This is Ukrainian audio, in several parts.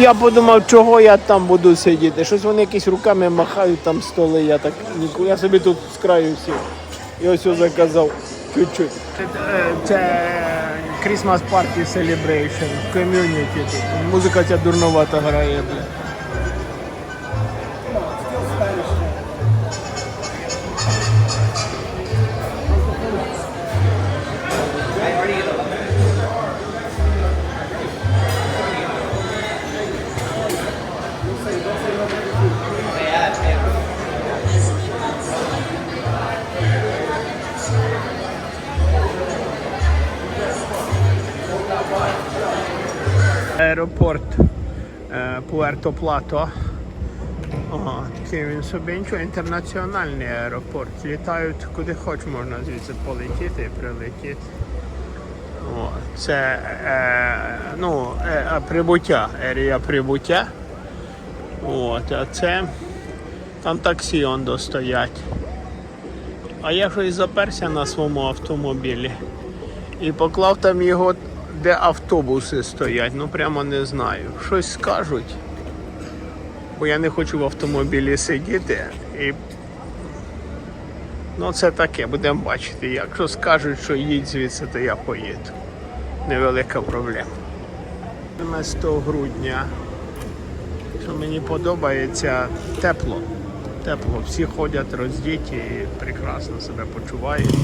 я подумав, чого я там буду сидіти. Щось вони якісь руками махають там столи, я так ніколи. Я собі тут з краю сів. І ось я заказав чуть-чуть. Це, це Christmas Party Celebration, community. Музика ця дурновата грає, бля. Аеропорт е, Пуерто Плато. Ага, такий він собі нічого, інтернаціональний аеропорт. Літають куди хоч можна звідси полетіти і прилетіти. О, це е, ну, е, прибуття, ерія прибуття. От, а це там таксі он достоять. А я щось заперся на своєму автомобілі і поклав там його, де автобуси стоять. Ну прямо не знаю. Щось скажуть. Бо я не хочу в автомобілі сидіти. І... Ну це таке, будемо бачити. Якщо скажуть, що їдь звідси, то я поїду. Невелика проблема. 17 грудня. Що мені подобається тепло. Тепло. Всі ходять роздіті і прекрасно себе почувають.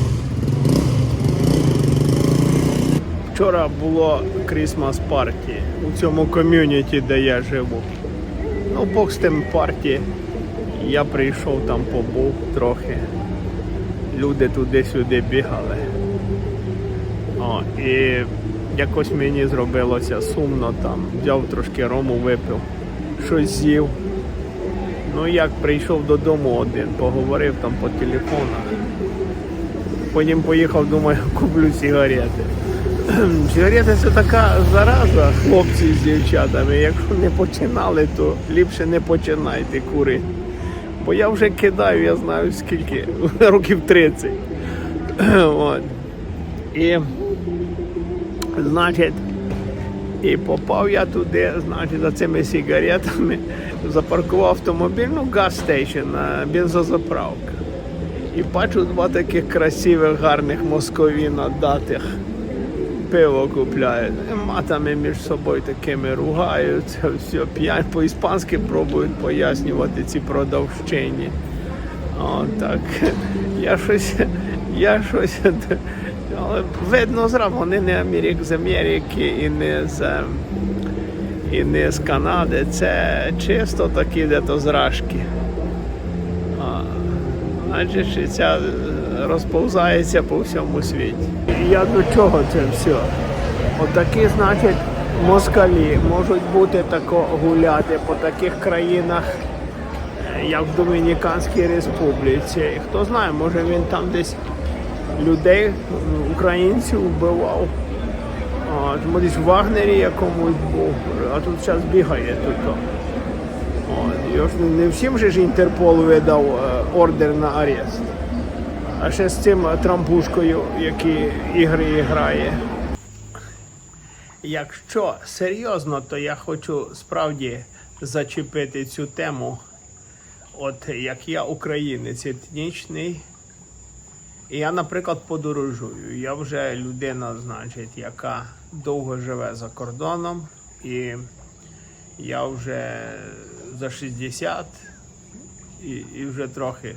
Вчора було Christmas парті у цьому ком'юніті, де я живу. Ну, Бог з тим парті. Я прийшов там, побув трохи. Люди туди-сюди бігали. О, і якось мені зробилося сумно там. Взяв трошки рому, випив, щось з'їв. Ну як прийшов додому один, поговорив там по телефонах. Потім поїхав, думаю, куплю сигарети. Сигарети це така зараза, хлопці з дівчатами. Якщо не починали, то ліпше не починайте курити. Бо я вже кидаю, я знаю скільки, років 30. От. І, значить, і попав я туди, значить, за цими сигаретами, запаркував автомобіль, ну, газ стейшн, бензозаправка. І бачу два таких красивих, гарних московіна датих пиво купляють. Матами між собою такими ругаються, все п'ять по-іспанськи пробують пояснювати ці продавщині. О, так. Я щось, я щось. Але видно зразу, вони не Америк, з Америки і не з, і не з Канади. Це чисто такі де-то зражки. А, Значить, ця розповзається по всьому світі. Я до чого це все? Отакі, значить, москалі можуть бути тако гуляти по таких країнах, е, як в Домініканській Республіці. І хто знає, може він там десь людей, українців вбивав. Тому десь в Вагнері якомусь був, а тут зараз бігає тут. Його не- всім же ж Інтерпол видав е, ордер на арест. А ще з цим трампушкою, який ігри грає. Якщо серйозно, то я хочу справді зачепити цю тему. От як я українець етнічний, і я, наприклад, подорожую. Я вже людина, значить, яка довго живе за кордоном, і я вже за 60 і, і вже трохи.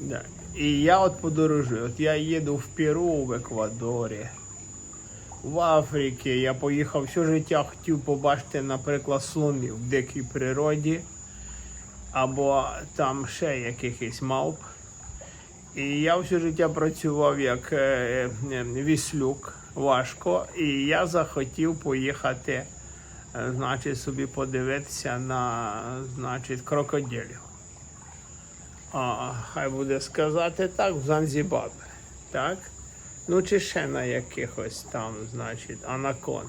Да. І я от подорожую. От я їду в Перу, в Еквадорі, в Африці. Я поїхав все життя, хотів побачити, наприклад, слонів в дикій природі, або там ще якихось мавп. І я все життя працював як е, е, віслюк важко, і я захотів поїхати, значить, собі подивитися на значить, крокодилів. А, хай буде сказати так, в Занзібабі. Так? Ну, чи ще на якихось там, значить, анаконд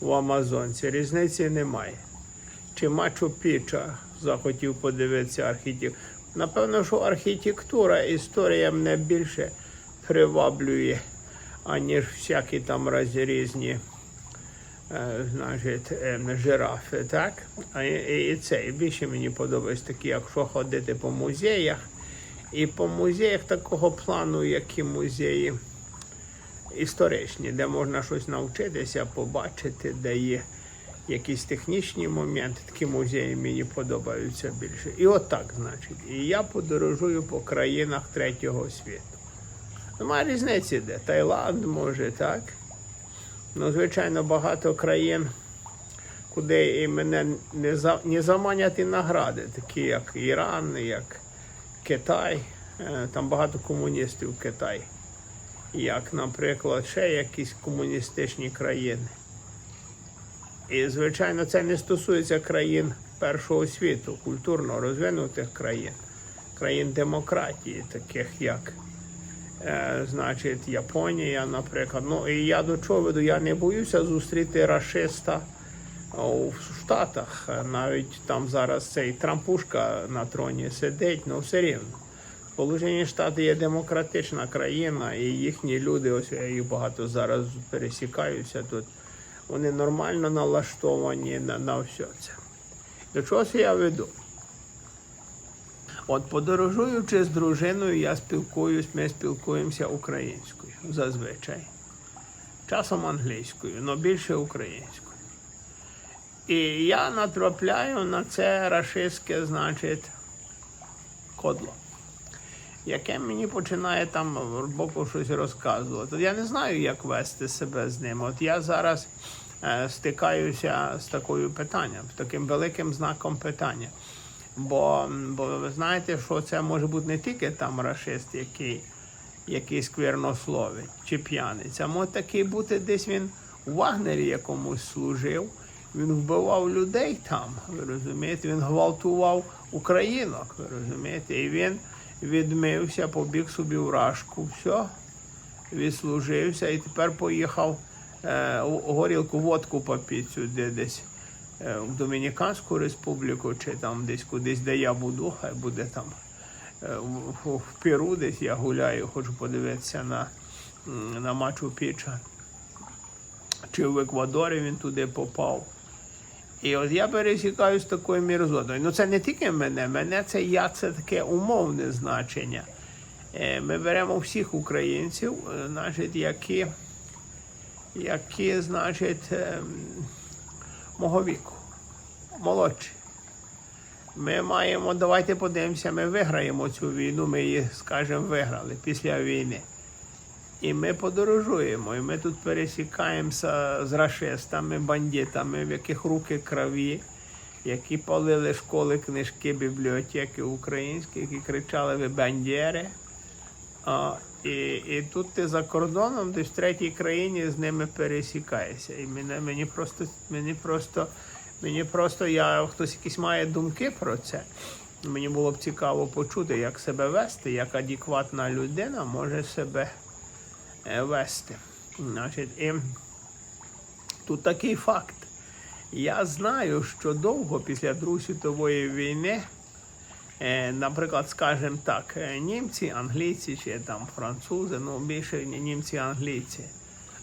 в Амазонці. Різниці немає. Чи Мачу Піча захотів подивитися архітектуру. Напевно, що архітектура, історія мене більше приваблює, аніж всякі там різні е, значить, е, жирафи, так? І, і це і більше мені подобається такі, якщо ходити по музеях. І по музеях такого плану, як і музеї історичні, де можна щось навчитися, побачити, де є якісь технічні моменти, такі музеї мені подобаються більше. І отак, значить. І я подорожую по країнах третього світу. Немає різниці, де Таїланд може, так? Ну, звичайно, багато країн, куди і мене не, за, не заманять і награди, такі як Іран, як Китай. Е, Там багато комуністів в Китаї. Як, наприклад, ще якісь комуністичні країни. І, звичайно, це не стосується країн першого світу, культурно розвинутих країн, країн демократії, таких як значить, Японія, наприклад. Ну і я до чого веду, я не боюся зустріти рашиста у Штатах. Е, Навіть там зараз цей Трампушка на троні сидить, ну все рівно. Сполучені Штати є демократична країна, і їхні люди, ось я їх багато зараз пересікаюся тут. Вони нормально налаштовані на, на все це. До чого я веду? От подорожуючи з дружиною, я спілкуюсь, ми спілкуємося українською зазвичай. Часом англійською, але більше українською. І я натрапляю на це рашистське, значить, кодло, яке мені починає там боку щось розказувати. Я не знаю, як вести себе з ним. От я зараз е, стикаюся з такою питанням, з таким великим знаком питання. Бо, бо ви знаєте, що це може бути не тільки там рашист, який, який сквернословить чи п'яний. Це може такий бути десь він у Вагнері якомусь служив. Він вбивав людей там, ви розумієте, він гвалтував українок, ви розумієте, і він відмився, побіг собі в рашку, все, відслужився і тепер поїхав е, горілку водку попити сюди десь в Домініканську республіку, чи там десь кудись, де я буду, хай буде там е, в, Перу десь я гуляю, хочу подивитися на, на Мачу Піча. Чи в Еквадорі він туди попав. І от я пересікаю з такою мірзотою. Ну це не тільки мене, мене це я, це таке умовне значення. Е, Ми беремо всіх українців, е, значить, які, які значить, ем, мого віку, молодші. Ми маємо, давайте подивимося, ми виграємо цю війну, ми її, скажімо, виграли після війни. І ми подорожуємо, і ми тут пересікаємося з рашистами, бандитами, в яких руки крові, які палили школи, книжки, бібліотеки українські, які кричали ви бандєри. І, і тут ти за кордоном, десь в третій країні з ними пересікаєшся. І мене, мені просто, мені просто, мені просто я, хтось якісь має думки про це. Мені було б цікаво почути, як себе вести, як адекватна людина може себе е, вести. Значить, і тут такий факт. Я знаю, що довго після Другої світової війни, наприклад, скажімо так, е, німці, англійці чи там французи, ну більше ні- німці, англійці.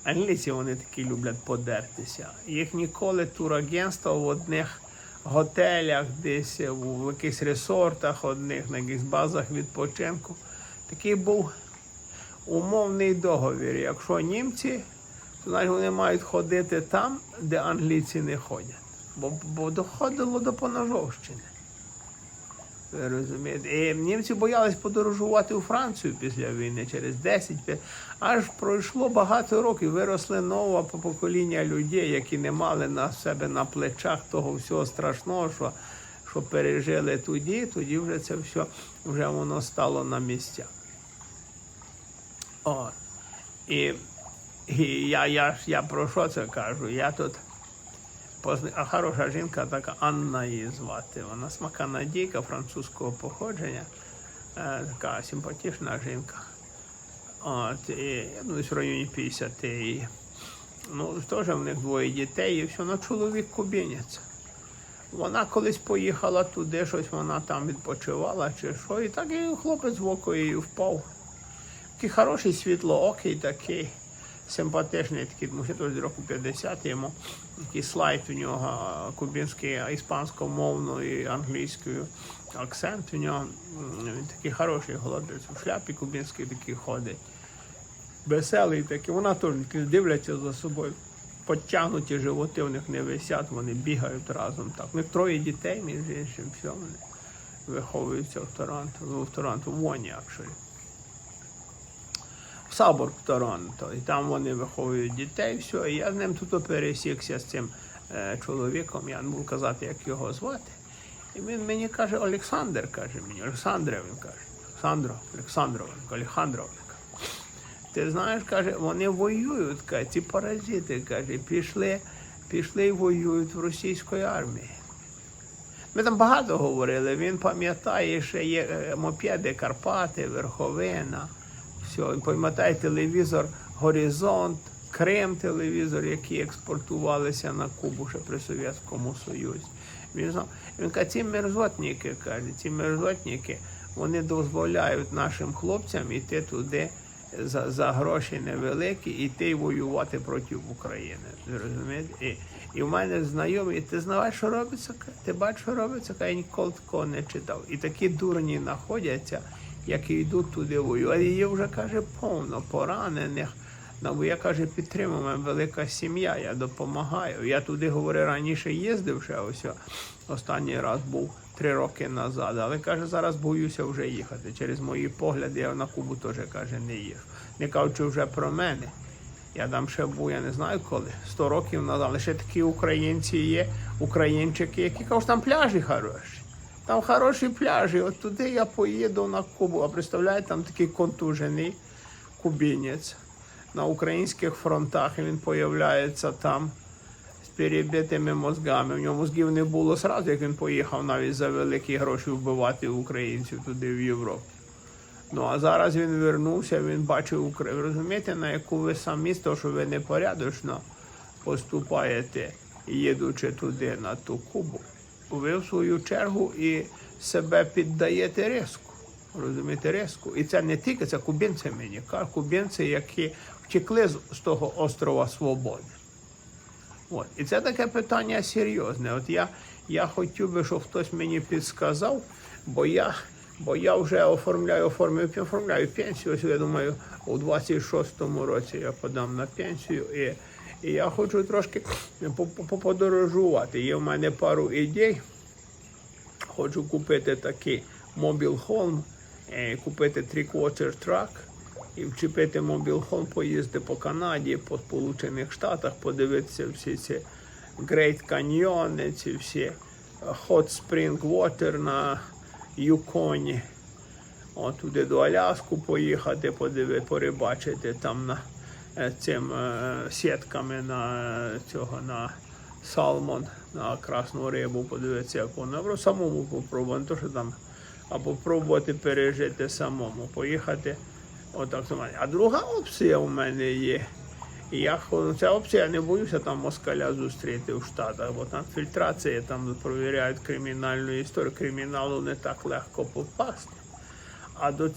Англійці вони такі люблять подертися. Їх ніколи турагентство в одних готелях, десь в якихось ресортах, одних на якихось базах відпочинку. Такий був умовний договір. Якщо німці, то значить вони мають ходити там, де англійці не ходять. Бо, бо доходило до поножовщини. Розумієте? І німці боялись подорожувати у Францію після війни через 10 5 Аж пройшло багато років, виросли нове покоління людей, які не мали на себе на плечах того всього страшного, що, що пережили тоді, тоді вже це все вже воно стало на місцях. О, і, і я, я, я про що це кажу? Я тут а хороша жінка, така Анна її звати. Вона смаканадійка французького походження, е, така симпатична жінка. От, і, думаю, в районі 50 і, Ну, теж в них двоє дітей, і все, ну чоловік кубінець. Вона колись поїхала туди, щось вона там відпочивала чи що, і так і хлопець в око її впав. Такий хороший світлоокий такий, симпатичний, такий, тому що теж року 50 йому такий слайд у нього кубинський, іспанськомовною і англійською акцент у нього. Він такий хороший голодець у шляпі кубинський такий ходить. Веселий такий. Вона теж дивляться за собою. Подтягнуті животи у них не висять, вони бігають разом. Так. У них троє дітей, між іншим, все вони виховуються в Торонто. Ну, в Торонто, в Воні, actually. В Сабор в Торонто. І там вони виховують дітей, все. І я з ним тут пересікся з цим е, чоловіком, я не буду казати, як його звати. І він мені каже, Олександр, каже мені, Олександре, він каже, Олександро, Олександро, Олександро. Ти знаєш, каже, вони воюють, каже, ці паразити, каже, пішли, пішли і воюють в російській армії. Ми там багато говорили, він пам'ятає, що є е, мопеди Карпати, Верховина. Все, він пам'ятає телевізор Горизонт, Крим телевізор, які експортувалися на Кубу ще при Совєтському Союзі. Він він каже, ці мерзотники, каже, ці мерзотники, вони дозволяють нашим хлопцям іти туди за, за гроші невеликі, іти й воювати проти України. Розумієте? І, і в мене знайомі, ти знаєш, що робиться? Ти бачиш, що робиться? Я ніколи такого не читав. І такі дурні знаходяться, які йдуть туди воювати. Є вже каже повно поранених. Ну, бо я каже, підтримую, мене велика сім'я, я допомагаю. Я туди, говорю, раніше їздив ще ось. Останній раз був три роки назад. Але каже, зараз боюся вже їхати. Через мої погляди я на Кубу теж каже, не їжу. Не кажучи вже про мене. Я там ще був, я не знаю коли, 100 років назад. Ще такі українці є, українчики, які кажуть, там пляжі хороші. Там хороші пляжі. От туди я поїду на Кубу. А представляєте, там такий контужений кубінець на українських фронтах. І він появляється там з перебитими мозгами. У нього мозгів не було зразу, як він поїхав навіть за великі гроші вбивати українців туди в Європу. Ну а зараз він вернувся, він бачив Україну. Розумієте, на яку ви самі з того, що ви непорядочно поступаєте, їдучи туди на ту Кубу. Ви в свою чергу і себе піддаєте риску. Розумієте, риску. І це не тільки це кубинці мені кубинці, які втекли з того острова Свободи. От. І це таке питання серйозне. От я, я хотів би, щоб хтось мені підсказав, бо я, бо я вже оформляю, оформляю, оформляю пенсію. Ось я думаю, у 26-му році я подам на пенсію. І, і я хочу трошки по- по- подорожувати. Є в мене пару ідей. Хочу купити такий мобіл холм, е, купити три-квотер трак і вчепити мобіл холм, поїздити по Канаді, по Сполучених Штатах, подивитися всі ці Great Canyon, ці всі е, Hot Spring Water на Юконі. От туди до Аляску поїхати, подиви, порибачити там на цим е, сітками на е, цього на салмон, на красну рибу, подивитися, як воно. Або самому попробувати, то, що там, а попробувати пережити самому, поїхати. Отак само. А друга опція у мене є. Я ця опція, я не боюся там москаля зустріти в Штатах, бо там фільтрація, там провіряють кримінальну історію. Криміналу не так легко попасти. А до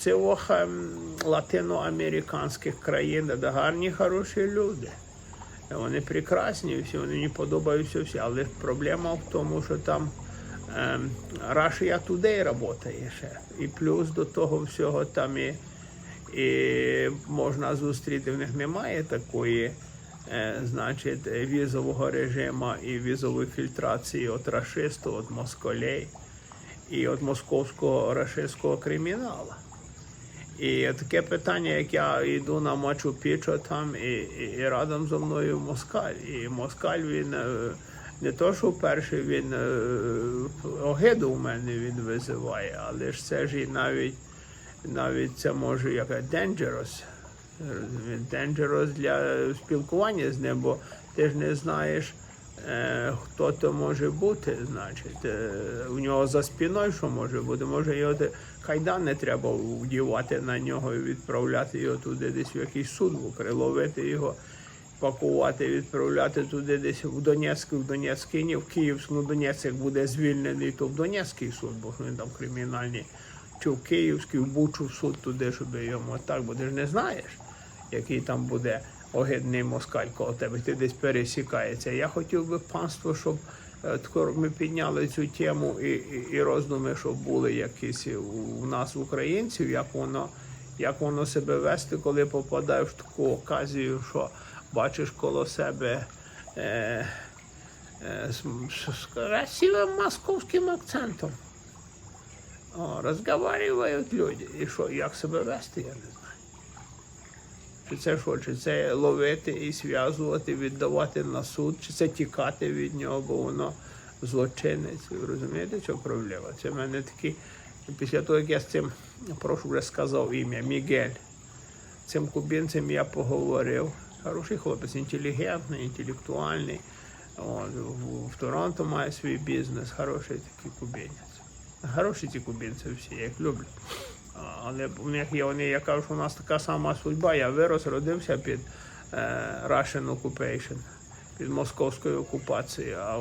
ем, латиноамериканських країн, де гарні, хороші люди. Вони прекрасні, всі, вони мені подобаються всі. Але проблема в тому, що там ем, Russia Today працює ще. І плюс до того всього там і, і можна зустріти, в них немає такої. е, Значить, візового режиму і візової фільтрації від рашистів, від москалей і від московського рашистського криміналу. І таке питання, як я йду на Мачу Пічо там, і, і, і радом зі мною Москаль. І Москаль він е, не то, що перший він е, огиду у мене він визиває, але ж це ж і навіть навіть це може як розумієте, Dangerous для спілкування з ним, бо ти ж не знаєш, хто то може бути, значить, е, у нього за спиною що може бути. Може його кайдан не треба вдівати на нього і відправляти його туди десь в якийсь суд, в Україні, його, пакувати, відправляти туди десь в Донецьк, в Донецький, ні, в Київську, ну Донецьк буде звільнений, то в Донецький суд, бо він там кримінальний, чи в Київський, в Бучу в суд туди, щоб йому так, бо ти ж не знаєш який там буде огидний москаль коло тебе, ти десь пересікається. Я хотів би панство, щоб е, ми підняли цю тему і, і, і роздуми, щоб були якісь у, нас, українців, як воно, як воно себе вести, коли попадаєш в таку оказію, що бачиш коло себе. Е, с, с- с красивым акцентом. О, разговаривают люди. І що, як себе вести, я не знаю. Чи це що, чи це ловити і зв'язувати, віддавати на суд, чи це тікати від нього, бо воно злочинець. Ви розумієте, що проблема? Це в мене такі, після того, як я з цим, прошу вже сказав ім'я, Мігель. Цим кубинцем я поговорив. Хороший хлопець, інтелігентний, інтелектуальний. От, в, в Торонто має свій бізнес, хороший такий кубинець. Хороші ці кубинці всі, я їх люблю. Але у них є вони, я кажу, що у нас така сама судьба. Я вирос, родився під е, Russian Occupation, під московською окупацією. А,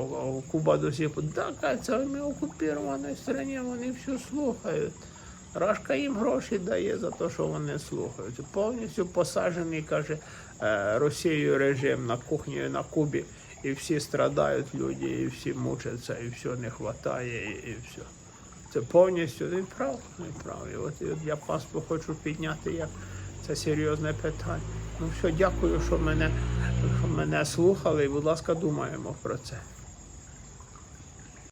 Куба до сих пор, так, це ми в окупованій країні, вони все слухають. Рашка їм гроші дає за те, що вони слухають. Повністю посаджений, каже, е, Росією режим на кухні на Кубі. І всі страдають люди, і всі мучаться, і все не вистачає, і, і все. Це повністю не прав, не прав. От, і от я паспо хочу підняти як це серйозне питання. Ну все, дякую, що мене, мене слухали, і, будь ласка, думаємо про це.